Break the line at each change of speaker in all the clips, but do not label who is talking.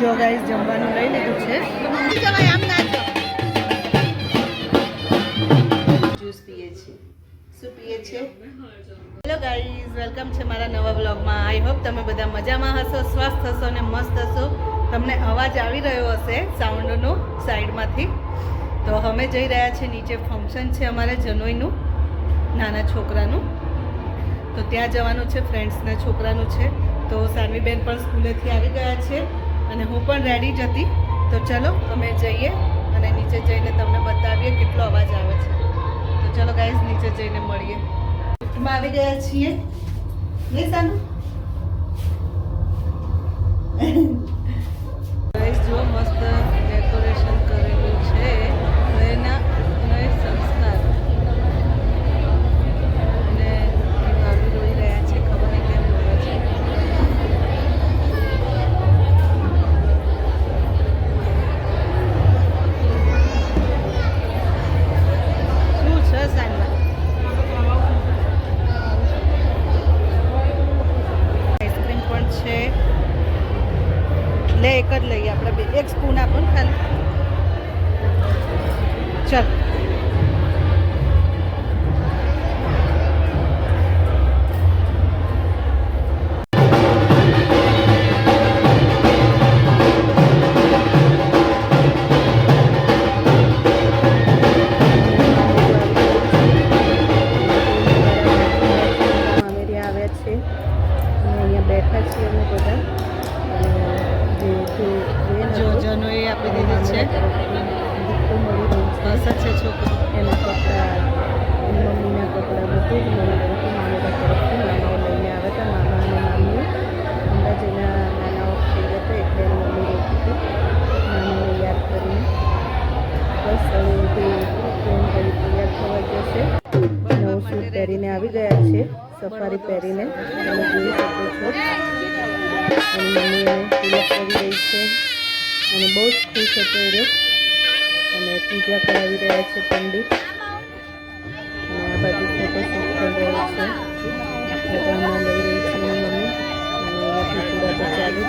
જો ગાઈસ જમવાનું લઈ લીધું છે. જ્યુસ પીએ છીએ. શું પીએ છીએ? હેલો ગાઈઝ વેલકમ છે મારા નવા બ્લોગમાં આઈ હોપ તમે બધા મજામાં હશો, સ્વસ્થ હશો અને મસ્ત હશો. તમને અવાજ આવી રહ્યો હશે સાઉન્ડનો સાઈડમાંથી તો અમે જઈ રહ્યા છીએ નીચે ફંક્શન છે અમારે જનોઈનું, નાના છોકરાનું. તો ત્યાં જવાનું છે ફ્રેન્ડ્સના છોકરાનું છે. તો સાનવીબેન પણ સ્કૂલેથી આવી ગયા છે. અને હું પણ રેડી જ હતી. તો ચલો, અમે જઈએ અને નીચે જઈને તમને બતાવીએ કેટલો અવાજ આવે છે. તો ચલો ગાઈઝ નીચે જઈને મળીએ. લિફ્ટમાં આવી ગયા છીએ. નહીં સાનું ગાઈઝ જો મસ્ત બેઠા છીએ અમે બધા જે જનોએ આપી દીધી છે. હસત છે છોકરો. એના કપડાં, એની મમ્મીના કપડાં બધું જ મળી રહ્યું મામેરા તરફથી મામાઓ લઈને આવ્યા હતા. મામા અને મામીઓ હમણાં જેના નાનાઓ થઈ ગયા હતા. એટલે એની મમ્મી રોકી હતી. મામાને યાદ કરીને બસ હવે તે ટ્રેન કરી તૈયાર થવા જશે. નવું શૂટ પહેરીને આવી ગયા સફારી પહેરીને તમે જોઈ શકો છો. એની મમ્મી એને કરી રહી છે. અને બહુ જ ખુશ હતો એ. અને પૂજા કરાવી રહ્યા છે પંડિત. અને આ બાજુ ફોટો શૂટ કરી રહ્યો છે. બધામાં લઈ રહી છે મમ્મી. અને પૂરા તો ચાલુ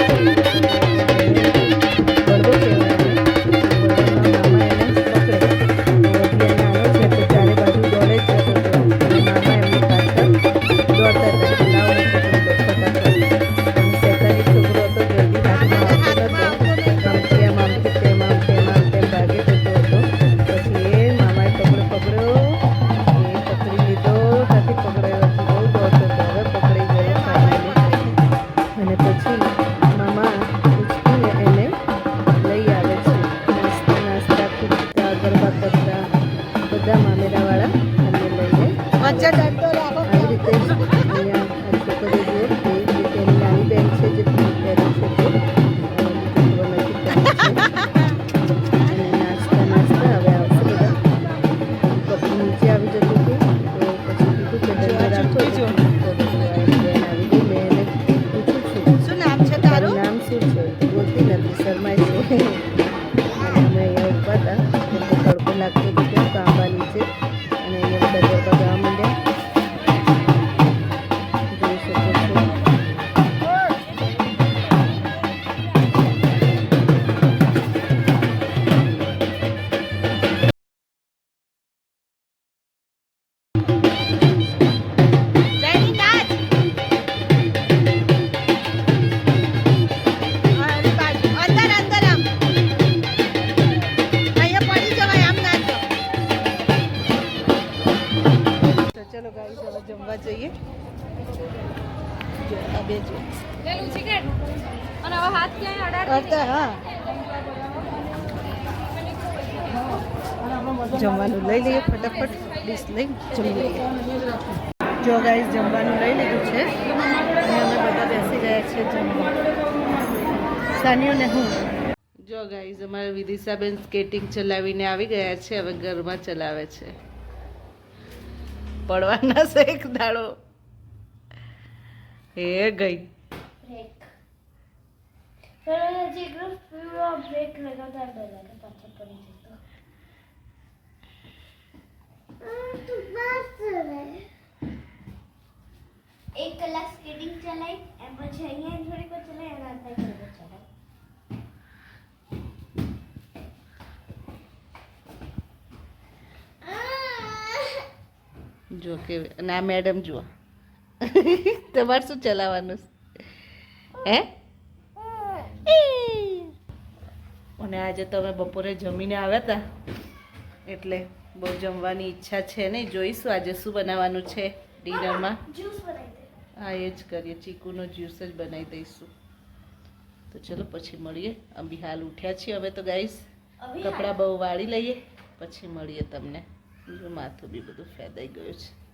છે. જો આ બે જો
પેલું ચિકન અને હવે હાથ ક્યાંય
હા. જમવાનું લઈ લઈએ ફટાફટ. ડીશ લઈ જમી લઈએ. જો ગાઈસ જમવાનું લઈ લીધું છે. અને અમે બધા બેસી ગયા છે જમવા. સાનિયો ને હું? જો ગાઈઝ અમારે વિદિશાબેન સ્કેટિંગ ચલાવીને આવી ગયા છે. હવે ઘરમાં ચલાવે છે. પડવાના છે એક દાડો. એ ગઈ.
એક કલાક સ્કેટિંગ ચલાવી એમ પછી અહીંયા થોડીક ચલાવી અને અત્યારે થોડીક ચલાવી
જો કે ના મેડમ જુઓ. તમારે શું ચલાવવાનું હે? અને આજે તમે બપોરે જમીને આવ્યા હતા એટલે બહુ જમવાની ઈચ્છા છે નહીં. જોઈશું આજે શું બનાવવાનું છે ડિનરમાં. હા એ જ કરીએ. ચીકુનો જ્યુસ જ બનાવી દઈશું. તો ચલો પછી મળીએ. અંબી હાલ ઉઠ્યા છીએ હવે તો ગાઈશ કપડાં બહુ વાળી લઈએ. પછી મળીએ તમને. માથું બી બધું ફેદાઈ ગયું છે.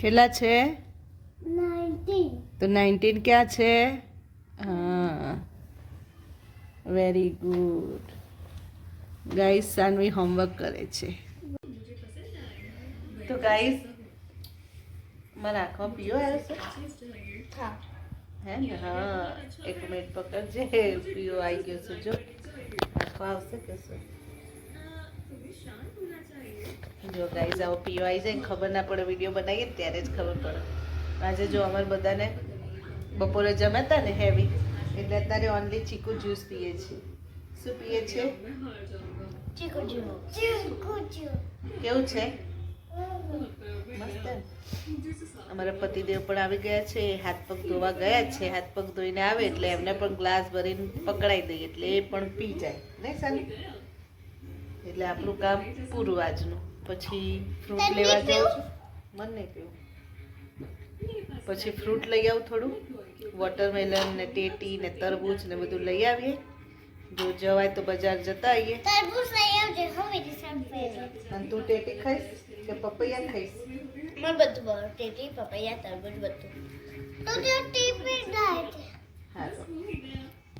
કેટલા છે? તો નાઇન્ટીન ક્યાં છે? હા. Very good guys Sanvi homework કરે છે. તો ગાઈસ મારા આંખમાં પીઓ આવ્યો છે?
હા.
હે? ને હા. એક મિનિટ પકડજે. પીઓ આવી ગયો છે જો. આંખો આવશે કે શું? જો ગાઈઝ આવો પીઓ આવી જાય ખબર ના પડે વીડિયો બનાવીએ ત્યારે જ ખબર પડે. આજે જો અમારે બધાને બપોરે જમ્યા હતા ને હેવી એટલે અત્યારે ઓનલી ચીકુ જ્યુસ પીએ છીએ. શું પીએ છીએ? કેવું છે? મસ્ત. અમારા પતિદેવ પણ આવી ગયા છે હાથ પગ ધોવા ગયા છે હાથ પગ ધોઈને આવે એટલે એમને પણ ગ્લાસ ભરીને પકડાઈ દઈએ એટલે એ પણ પી જાય. નહીં સાની એટલે આપણું કામ પૂરું આજનું. પછી ફ્રૂટ લેવા જાઉં છું. મન નહીં પીવું. પછી ફ્રૂટ લઈ આવું થોડું. વોટરમેલન ને ટેટી ને તરબૂચ ને બધું લઈ આવીએ. જો જવાય તો બજાર જતા આવીએ.
તરબૂચ લઈ આવજે
અને તું ટેટી ખાઈશ કે પપૈયા ખાઈશ?
મને બધું ભાવે. ટેટી પપૈયા તરબૂચ બધું. તો જો ટીપી ડાયટ.
હા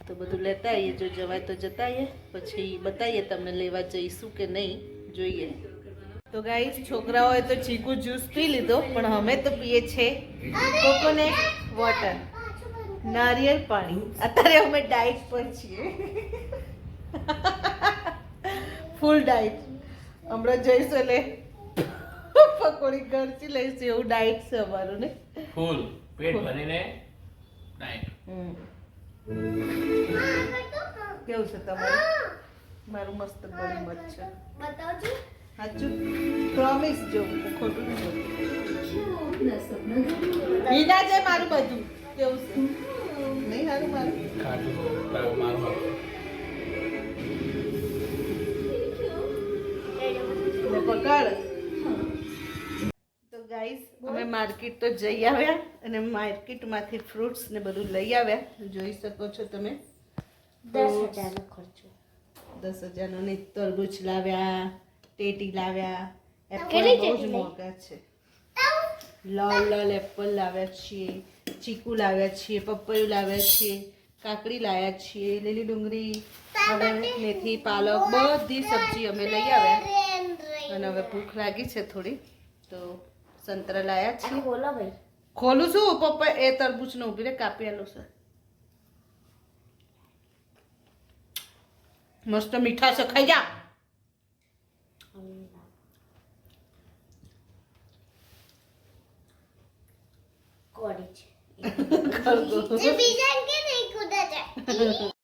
તો બધું લેતા આવીએ. જો જવાય તો જતા આવીએ. પછી બતાવીએ તમને લેવા જઈશું કે નહીં. જોઈએ. તો ગાઈસ છોકરાઓએ તો ચીકુ જ્યુસ પી લીધો પણ અમે તો પીએ છે કોકોનટ વોટર નારિયેળ પાણી. અત્યારે અમે ડાયટ પર છીએ. ફૂલ ડાયટ હમણાં જઈશું એટલે પકોડી ઘરથી લઈશું એવું ડાયટ છે અમારું ને?
ફૂલ પેટ ભરીને ડાયટ
હમ. કેવું છે તમારું? મારું મસ્ત ગળી મત છે.
બતાવજો.
સાચું? પ્રોમિસ જો ખોટું બોલતી છે મારું બધું. કેવું છે? નહીં સારું મારું.
મારું
પકડ. તો ગાઈસ અમે માર્કેટ તો જઈ આવ્યા અને માર્કેટમાંથી ફ્રૂટ્સ ને બધું લઈ આવ્યા. જોઈ શકો છો તમે.
દસ હજારનો ખર્ચો.
દસ હજારનો ને તરબૂચ લાવ્યા. ટેટી લાવ્યા એપલ બહુ જ મોંઘા છે. લાલ લાલ એપલ લાવ્યા છીએ ચીકુ લાવ્યા છીએ પપૈયું લાવ્યા છીએ કાકડી લાવ્યા છીએ લીલી ડુંગળી હવે મેથી પાલક બધી સબ્જી અમે લઈ આવ્યા. અને હવે ભૂખ લાગી છે થોડી તો સંતરા લાવ્યા છીએ.
બોલો ભાઈ.
ખોલું છું? પપ્પા એ તરબૂચનો ઊભી રે કાપી આલું છે. મસ્ત મીઠા છે ખાઈ જા.
કોડી છે. બીજા કે નહીં કુદા જાય